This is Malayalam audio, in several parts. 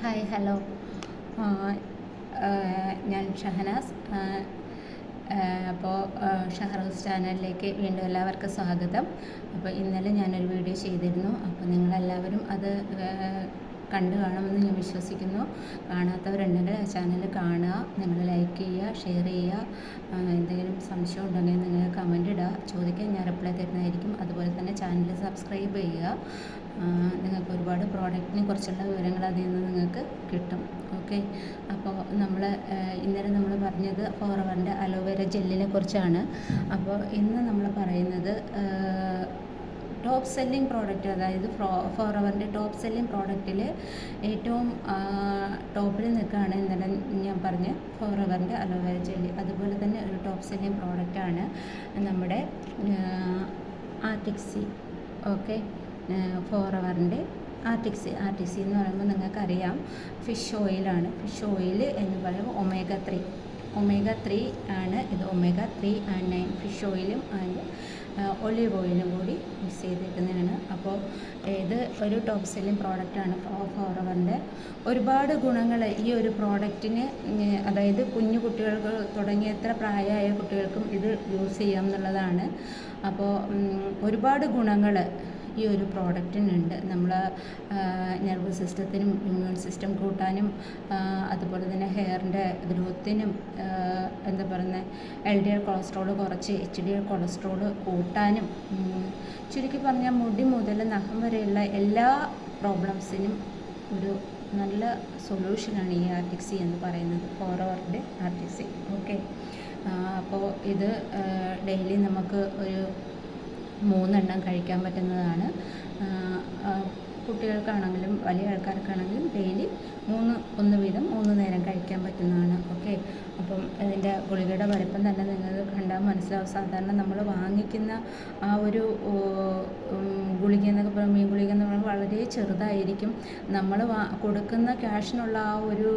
Hi hello. ഞാൻ ഷഹനാസ്. അപ്പോൾ ഷഹറൂസ് ചാനലിലേക്ക് വീണ്ടും എല്ലാവർക്കും സ്വാഗതം. അപ്പോൾ ഇന്നലെ ഞാനൊരു വീഡിയോ ചെയ്തിരുന്നു. അപ്പോൾ നിങ്ങളെല്ലാവരും അത് കണ്ടു കാണുമെന്ന് ഞാൻ വിശ്വസിക്കുന്നു. കാണാത്തവരുണ്ടെങ്കിൽ ആ ചാനൽ കാണുക നിങ്ങൾ ലൈക്ക് ചെയ്യുക ഷെയർ ചെയ്യുക. എന്തെങ്കിലും സംശയം ഉണ്ടെങ്കിൽ നിങ്ങൾ കമന്റ് ഇടുക. ചോദിക്കാൻ ഞാൻ റിപ്ലൈ തരുന്നതായിരിക്കും. അതുപോലെ തന്നെ ചാനൽ സബ്സ്ക്രൈബ് ചെയ്യുക. നിങ്ങൾക്ക് ഒരുപാട് പ്രോഡക്റ്റിനെ കുറിച്ചുള്ള വിവരങ്ങൾ അതിൽ നിന്ന് നിങ്ങൾക്ക് കിട്ടും. ഓക്കെ അപ്പോൾ നമ്മൾ ഇന്നലെ നമ്മൾ പറഞ്ഞത് ഫോറവറിന്റെ അലോവേര ജെല്ലിനെ കുറിച്ചാണ്. അപ്പോൾ ഇന്ന് നമ്മൾ പറയുന്നത് ടോപ്പ് സെല്ലിംഗ് പ്രോഡക്റ്റ് അതായത് ഫ്രോ ഫോറവറിന്റെ ടോപ്പ് സെല്ലിംഗ് പ്രോഡക്റ്റിൽ ഏറ്റവും ടോപ്പിൽ നിൽക്കുകയാണ് ഇന്നലെ ഞാൻ പറഞ്ഞ. ഫോറവറിന്റെ അലോവേര ജെല്ലി അതുപോലെ തന്നെ ഒരു ടോപ്പ് സെല്ലിംഗ് പ്രോഡക്റ്റാണ് നമ്മുടെ ആർട്ടിക്സി ഓക്കെ ഫോറവറിന്റെ ആർട്ടിക്സി ആർട്ടിക്സി എന്ന് പറയുമ്പോൾ നിങ്ങൾക്കറിയാം ഫിഷ് ഓയിലാണ് ഫിഷ് ഓയിൽ എന്ന് പറയുമ്പോൾ ഒമേഗ ത്രീ ഒമേഗ ത്രീ ആണ്. ഇത് omega three and nine fish ഓയിലും ആൻഡ് ഒലിവ് ഓയിലും കൂടി മിക്സ് ചെയ്തിരിക്കുന്നതാണ്. അപ്പോൾ ഇത് ഒരു ടോപ്പ് സെല്ലിംഗ് പ്രോഡക്റ്റാണ് ഫോറവറിന്റെ ഒരുപാട് ഗുണങ്ങൾ ഈ ഒരു പ്രോഡക്റ്റിന് അതായത് കുഞ്ഞു കുട്ടികൾക്ക് തുടങ്ങിയ എത്ര പ്രായമായ കുട്ടികൾക്കും ഇത് യൂസ് ചെയ്യാം എന്നുള്ളതാണ്. അപ്പോൾ ഒരുപാട് ഗുണങ്ങൾ ഈ ഒരു പ്രോഡക്റ്റിനുണ്ട്. നമ്മൾ നെർവസ് സിസ്റ്റത്തിനും ഇമ്മ്യൂൺ സിസ്റ്റം കൂട്ടാനും അതുപോലെ തന്നെ ഹെയറിന്റെ ഗ്രോത്തിനും എന്താ പറയുന്നത് എൽ ഡി എൽ കൊളസ്ട്രോൾ കുറച്ച് എച്ച് ഡി എൽ കൊളസ്ട്രോൾ കൂട്ടാനും ചുരുക്കി പറഞ്ഞാൽ മുടി മുതൽ നഖം വരെയുള്ള എല്ലാ പ്രോബ്ലംസിനും ഒരു നല്ല സൊല്യൂഷനാണ് ഈ ആർട്ടിക്സി എന്ന് പറയുന്നത്. ഫോർ അവറിന്റെ ആർട്ടിക്സി. ഓക്കെ. അപ്പോൾ ഇത് ഡെയിലി നമുക്ക് ഒരു മൂന്നെണ്ണം കഴിക്കാൻ പറ്റുന്നതാണ്. കുട്ടികൾക്കാണെങ്കിലും വലിയ ആൾക്കാർക്കാണെങ്കിലും ഡെയിലി മൂന്ന് ഒന്ന് വീതം മൂന്ന് നേരം കഴിക്കാൻ പറ്റുന്നതാണ്. ഓക്കെ അപ്പം ഇതിന്റെ ഗുളികയുടെ വലിപ്പം തന്നെ നിങ്ങൾ കണ്ടാൽ മനസ്സിലാവും. സാധാരണ നമ്മൾ വാങ്ങിക്കുന്ന ആ ഒരു ഗുളിക എന്നൊക്കെ പറയുമ്പോൾ മീൻ ഗുളിക എന്ന് പറയുമ്പോൾ വളരെ ചെറുതായിരിക്കും. നമ്മൾ കൊടുക്കുന്ന ക്യാഷിനുള്ള ആ ഒരു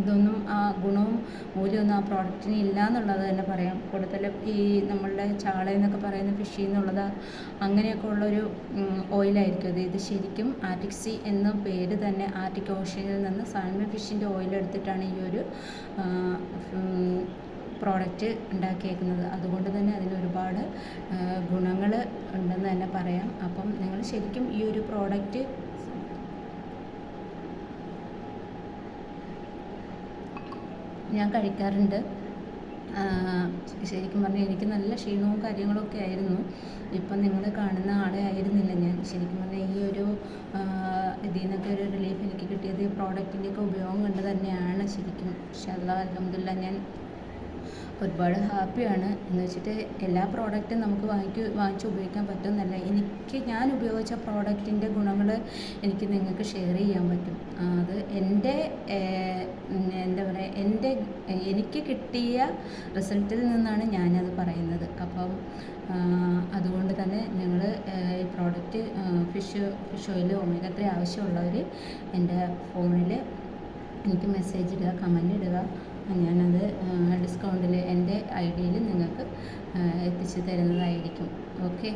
ഇതൊന്നും ആ ഗുണവും മൂല്യമൊന്നും ആ പ്രോഡക്റ്റിന് ഇല്ല എന്നുള്ളത് തന്നെ പറയാം. കൂടുതൽ ഈ നമ്മളുടെ ചാള എന്നൊക്കെ പറയുന്ന ഫിഷിന്നുള്ളത് അങ്ങനെയൊക്കെ ഉള്ളൊരു ഓയിലായിരിക്കും അത് ഇത് ശരിക്കും ആർട്ടിക്സി എന്ന പേര് തന്നെ ആർട്ടിക് ഓഷ്യനിൽ നിന്ന് സാൽമൺ ഫിഷിന്റെ ഓയിൽ എടുത്തിട്ടാണ് ഈ ഒരു പ്രോഡക്റ്റ് ഉണ്ടാക്കിയേക്കുന്നത്. അതുകൊണ്ട് തന്നെ അതിന് ഒരുപാട് ഗുണങ്ങൾ ഉണ്ടെന്ന് തന്നെ പറയാം. അപ്പം നിങ്ങൾ ശരിക്കും ഈ ഒരു പ്രോഡക്റ്റ് ഞാൻ കഴിക്കാറുണ്ട്. ശരിക്കും പറഞ്ഞാൽ എനിക്ക് നല്ല ക്ഷീണവും കാര്യങ്ങളൊക്കെ ആയിരുന്നു. ഇപ്പം നിങ്ങൾ കാണുന്ന ആളെ ആയിരുന്നില്ല ഞാൻ. ശരിക്കും പറഞ്ഞാൽ ഈ ഒരു ഇതിൽ നിന്നൊക്കെ ഒരു റിലീഫ് എനിക്ക് കിട്ടിയത് ഈ പ്രോഡക്റ്റിന്റെയൊക്കെ ഉപയോഗം കൊണ്ട് തന്നെയാണ് ശരിക്കും. പക്ഷേ അല്ല അലഹമില്ല ഞാൻ ഒരുപാട് ഹാപ്പിയാണ്. എന്ന് വെച്ചിട്ട് എല്ലാ പ്രോഡക്റ്റും നമുക്ക് വാങ്ങിക്ക് വാങ്ങിച്ച് ഉപയോഗിക്കാൻ പറ്റുമെന്നല്ല എനിക്ക് ഞാൻ ഉപയോഗിച്ച പ്രോഡക്റ്റിന്റെ ഗുണങ്ങൾ എനിക്ക് നിങ്ങൾക്ക് ഷെയർ ചെയ്യാൻ പറ്റും. അത് എന്റെ എന്താ പറയുക എന്റെ എനിക്ക് കിട്ടിയ റിസൾട്ടിൽ നിന്നാണ് ഞാനത് പറയുന്നത്. അപ്പം അതുകൊണ്ട് തന്നെ നിങ്ങൾ ഈ product fish fish oil omega three ആവശ്യമുള്ളവർ എന്റെ ഫോണിൽ എനിക്ക് മെസ്സേജ് ഇടുക കമന്റ് ഇടുക ഞാനത് ഡിസ്കൗണ്ടിൽ എന്റെ ഐ ഡിയിൽ നിങ്ങൾക്ക് എത്തിച്ചു തരുന്നതായിരിക്കും ഓക്കെ?